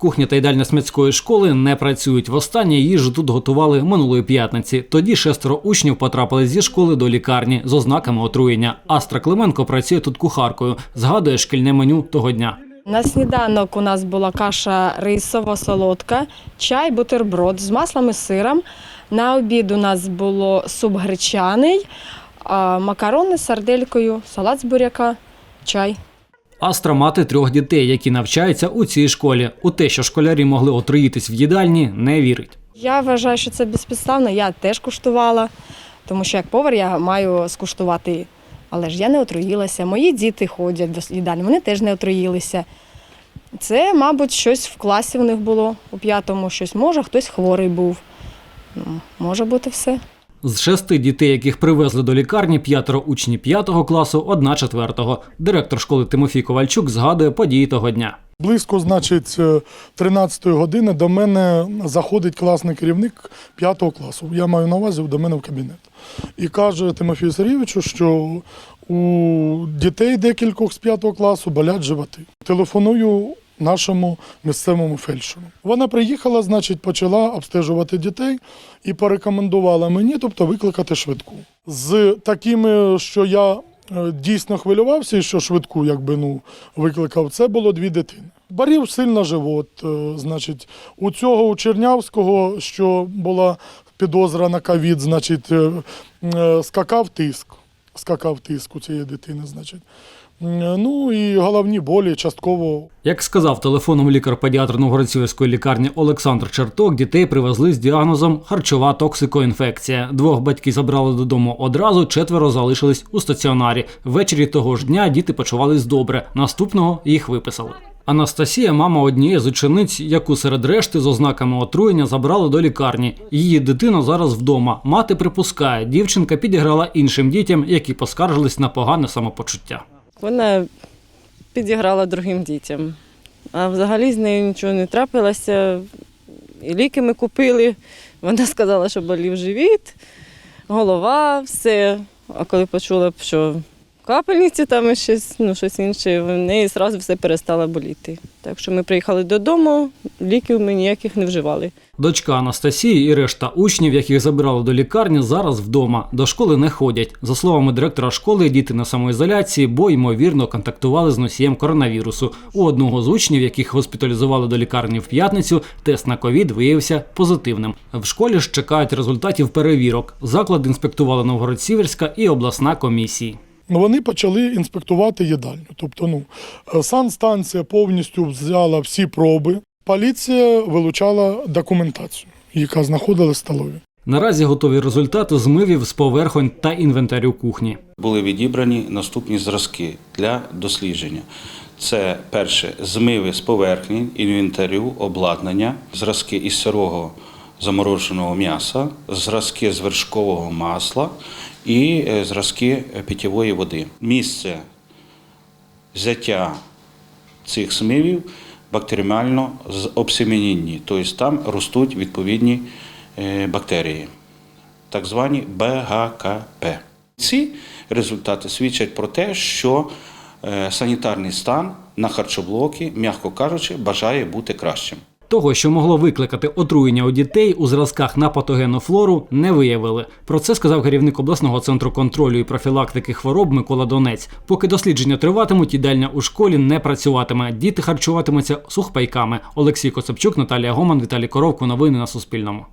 Кухня та їдальня сміцької школи не працюють. Востаннє їжу тут готували минулої п'ятниці. Тоді шестеро учнів потрапили зі школи до лікарні з ознаками отруєння. Астра Клименко працює тут кухаркою. Згадує шкільне меню того дня. На сніданок у нас була каша рисова, солодка, чай, бутерброд з маслом і сиром. На обід у нас було суп гречаний, макарони з сарделькою, салат з буряка, чай. Астра мати трьох дітей, які навчаються у цій школі. У те, що школярі могли отруїтись в їдальні, не вірить. Я вважаю, що це безпідставно. Я теж куштувала, тому що як повар я маю скуштувати. Але ж я не отруїлася. Мої діти ходять до їдальні, вони теж не отруїлися. Це, мабуть, щось в класі в них було у п'ятому, щось може, хтось хворий був. Ну, може бути все. З шести дітей, яких привезли до лікарні, п'ятеро учні п'ятого класу, одна четвертого. Директор школи Тимофій Ковальчук згадує події того дня. Близько, значить, 13-ї години до мене заходить класний керівник 5 класу. Я маю на увазі до мене в кабінет. І каже Тимофію Сергійовичу, що у дітей декількох з 5 класу болять животи. Телефоную нашому місцевому фельдшеру. Вона приїхала, значить, почала обстежувати дітей і порекомендувала мені, тобто викликати швидку. З такими, що я е, дійсно хвилювався, і що швидку, якби ну викликав, це було дві дитини. Барів сильно живот. е, Значить, у цього у Чернявського, що була підозра на ковід, значить, е, скакав тиск. Скакав тиск у цієї дитини, значить. Ну і головні болі частково Як сказав телефоном лікар-педіатр Новгородцівської лікарні Олександр Черток, дітей привезли з діагнозом харчова токсикоінфекція. Двох батьків забрали додому одразу, четверо залишились у стаціонарі. Ввечері того ж дня діти почувались добре. Наступного їх виписали. Анастасія, мама однієї з учениць, яку серед решти з ознаками отруєння забрали до лікарні. Її дитина зараз вдома. Мати припускає, дівчинка підіграла іншим дітям, які поскаржились на погане самопочуття. Вона підіграла другим дітям. А взагалі з нею нічого не трапилося. І ліки ми купили. Вона сказала, що болів живіт, голова, все. А коли почула, що капельниці там і щось, ну, щось інше, в неї одразу все перестало боліти. Так що ми приїхали додому, ліків ми ніяких не вживали. Дочка Анастасії і решта учнів, яких забирали до лікарні, зараз вдома. До школи не ходять. За словами директора школи, діти на самоізоляції, бо ймовірно контактували з носієм коронавірусу. У одного з учнів, яких госпіталізували до лікарні в п'ятницю, тест на ковід виявився позитивним. В школі ж чекають результатів перевірок. Заклад інспектувала Новгород-Сіверська і обласна комісії. Вони почали інспектувати їдальню. Тобто, ну, е, санстанція повністю взяла всі проби. Поліція вилучала документацію, яка знаходилась в столові. Наразі готові результати змивів з поверхонь та інвентарю кухні. Були відібрані наступні зразки для дослідження. Це перше змиви з поверхні, інвентарю, обладнання, зразки із сирого замороженого м'яса, зразки з вершкового масла і е, зразки питьової води. Місце взяття цих змивів бактеріально обсемінінні, тобто там ростуть відповідні е, бактерії так звані БГКП. Ці результати свідчать про те, що е, санітарний стан на харчоблокі, м'яко кажучи, бажає бути кращим. Того, що могло викликати отруєння у дітей у зразках на патогенну флору, не виявили. Про це сказав керівник обласного центру контролю і профілактики хвороб Микола Донець. Поки дослідження триватимуть, їдальня у школі не працюватиме. Діти харчуватимуться сухпайками. Олексій Коцепчук, Наталія Гоман, Віталій Коровко. Новини на Суспільному.